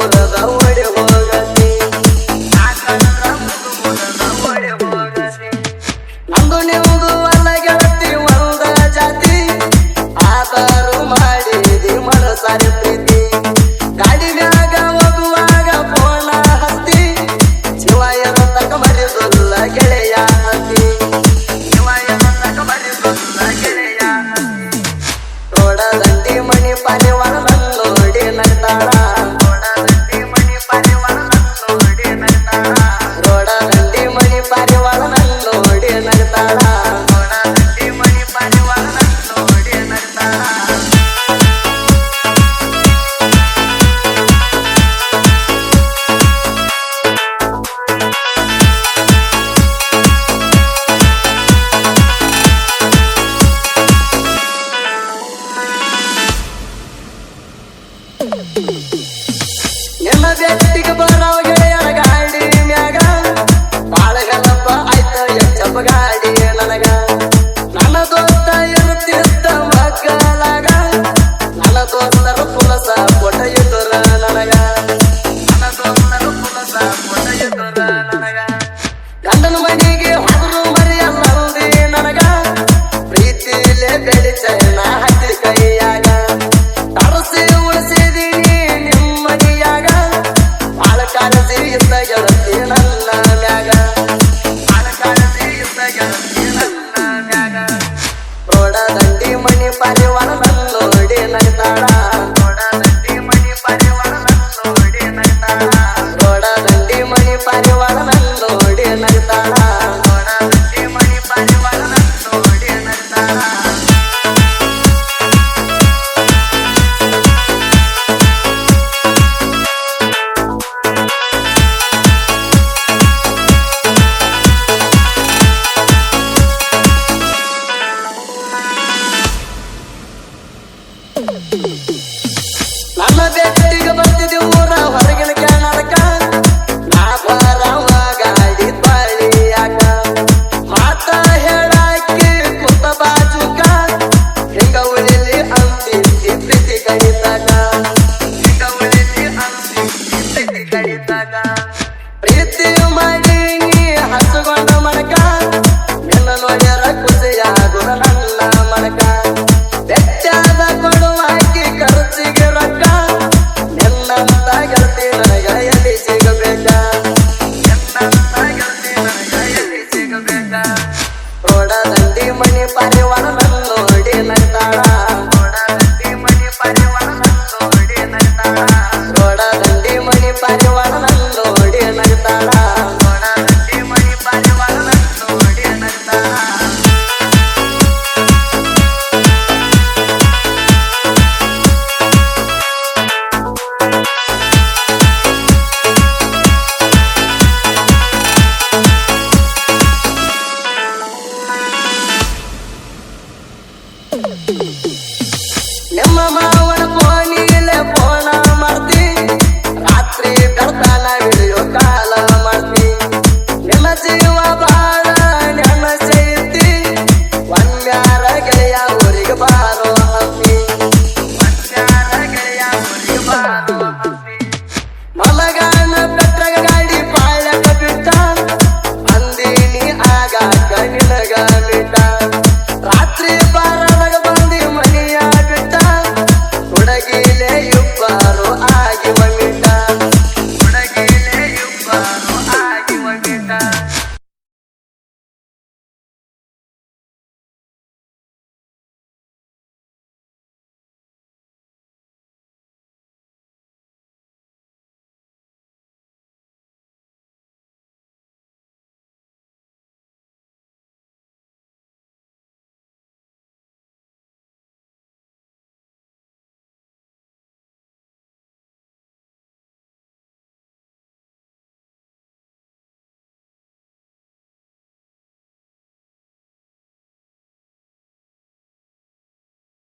ದಾವಡ ಹೋದ ನಿನ್ನ ಬೆಟ್ಟಿಗೆ ಬರೋ ಗೆಳೆಯನ ಗಾಡಿ ಮ್ಯಾಗ ಬಾಳಗಲ್ಲಪ್ಪ ಆಯ್ತು ಎಚ್ಚಪ್ಪ ಗಾಡಿ ನನಗ. ಗೋಡದಲ್ಲಿ ಮಣಿ ಪರಿವಾರ ನೋಡಿ ನಗ್ತಾಳ. ಗೋಡದಲ್ಲಿ ಮಣಿ ಪರಿವಾರ ನೋಡಿ ನಗ್ತಾಳ. ನನ್ನ